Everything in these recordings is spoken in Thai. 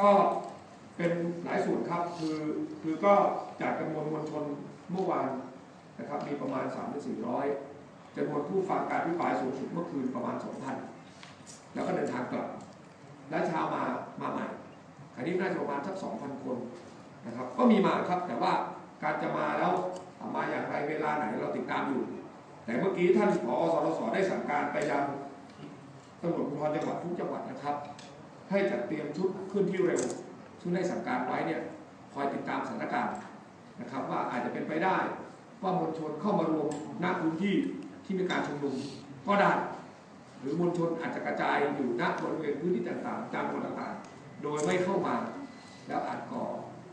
ก็เป็นหลายส่วนครับคือคือก็จากจำนวนมวลชนเมื่อวานนะครับมีประมาณ 3-400จำนวนผู้ฟังการพิปรายสูงสุดเมื่อคืนประมาณ 2,000 แล้วก็เดินทางกลับ และเช้ามามาใหม่คราวนี้น่าจะประมาณสัก 2,000 คนนะครับก็มีมาครับแต่ว่าการจะมาแล้วมาอย่างไรเวลาไหนเราติดตามอยู่ แต่เมื่อกี้ท่านผอสรสได้สั่งการไปยังตำรวจภูธรจังหวัดทุกจังหวัดนะครับ ให้จัดเตรียมชุดขึ้นที่เร็ว ซึ่งได้สั่งการไว้เนี่ยคอยติดตามสถานการณ์นะครับ ว่าอาจจะเป็นไปได้ ว่ามวลชนเข้ามารวมณพื้นที่ที่มีการชุมนุมก็ได้ หรือมวลชนอาจจะกระจายอยู่ณบริเวณพื้นที่ต่างๆตามจังหวัดต่างๆ โดยไม่เข้ามา แล้วอาจก่อ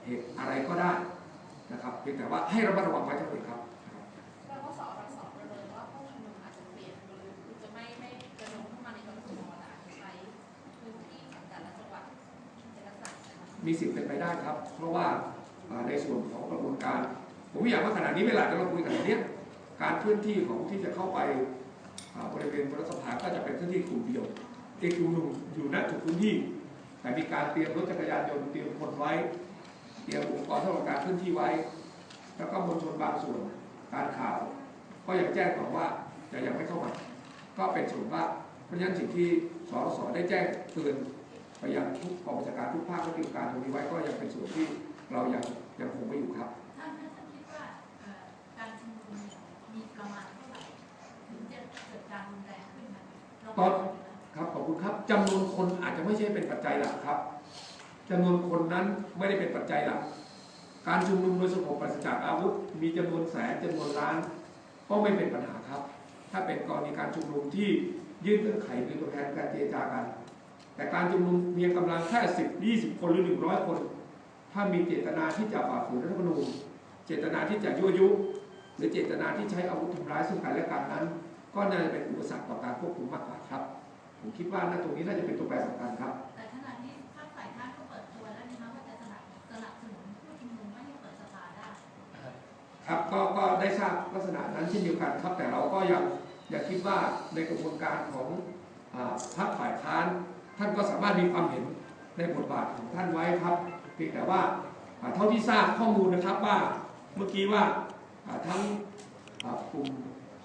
เหตุอะไรก็ได้นะครับเพียงแต่ว่าให้ระมัดระวังไว้เท่านั้นครับ มีสิทธิ์เป็นไปได้ครับ เพราะว่าในส่วนของกระบวนการ ผมอยากว่าขณะนี้เวลาที่เราคุยกันเนี้ยการเคลื่อนที่ของที่จะเข้าไปบริเวณรัฐสภาก็จะเป็นเคลื่อนที่กลุ่มเดียวอีกกลุ่มหนึ่งอยู่ณจุดพื้นที่ แต่มีการเตรียมรถจักรยานยนต์เตรียมคนไว้ เตรียมอุปกรณ์สำหรับการเคลื่อนที่ไว้ แล้วก็มวลชนบางส่วนการข่าว ก็ยังแจ้งบอกว่าจะยังไม่เข้ามา ก็เป็นส่วนว่าเพราะฉะนั้นสิ่งที่สสได้แจ้งเตือน ไปยังทุกกองบัญชาการทุกภาคและกิจการตรงนี้ไว้ก็ยังเป็นส่วนที่เรายังยังคงไม่อยู่ครับท่านท่านคิดว่าเอ่อการชุมนุมเนี่ยมีประมาณเท่าไหร่ถึงจะเกิดการรุนแรงขึ้นไหมเราตอนครับขอบคุณครับจำนวนคนอาจจะไม่ใช่เป็นปัจจัยหลักครับจำนวนคนนั้นไม่ได้เป็นปัจจัยหลักการชุมนุมโดยสงบปราศจากอาวุธ มีจำนวนแสนจำนวนล้านก็ไม่เป็นปัญหาครับ ถ้าเป็นกรณีการชุมนุมที่ยื่นเงื่อนไขหรือตัวแทนการเจรจากัน แต่การชุมนุมเพียงกำลังแค่สิบยี่สิบคนหรือหนึ่งร้อยคน ถ้ามีเจตนาที่จะฝ่าฝืนรัฐธรรมนูญเจตนาที่จะยั่วยุ หรือเจตนาที่ใช้อาวุธทำร้ายซึ่งกันและกันนั้น ก็น่าจะเป็นอุปสรรคต่อการควบคุมมากกว่าครับ ผมคิดว่าน่าตรงนี้น่าจะเป็นตัวแปรสำคัญครับแต่ขณะนี้ภาคฝ่ายค้านก็เปิดตัวแล้วนะคะว่าจะสนับสนับสนุนผู้ชุมนุมไม่ให้เปิดสภาได้ครับก็ก็ได้ทราบลักษณะนั้นเช่นเดียวกันครับ แต่เราก็ยังยังคิดว่าในกระบวนการของอาพรรคฝ่ายค้าน ท่านก็สามารถมีความเห็นในบทบาทของท่านไว้ครับเพียงแต่ว่าเท่าที่ทราบข้อมูลนะครับว่าเมื่อกี้ว่าทั้งกลุ่ม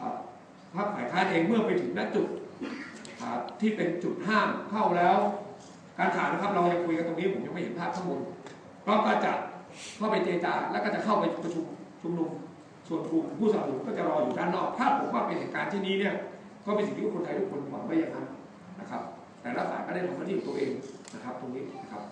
อ่าคฝ่ายค้านเองเมื่อไปถึงณจุดที่เป็นจุดห้ามเข้าแล้ว การข่าวนะครับเรายังคุยกันตรงนี้ผมยังไม่เห็นภาพข้างบนก็ก็จะเข้าไปเจรจาแล้วก็จะเข้าไปประชุมชุมนุมส่วนกลุ่มผู้สนับสนุนก็จะรออยู่ด้านนอก ถ้าผมว่าเป็นเหตุการณ์เช่นนี้เนี่ยก็เป็นสิ่งที่คนไทยทุกคนหวังไว้อย่างนั้น นะครับแต่ละฝ่ายก็ได้ทำหน้าที่ของตัวเองนะครับ ตรงนี้นะครับ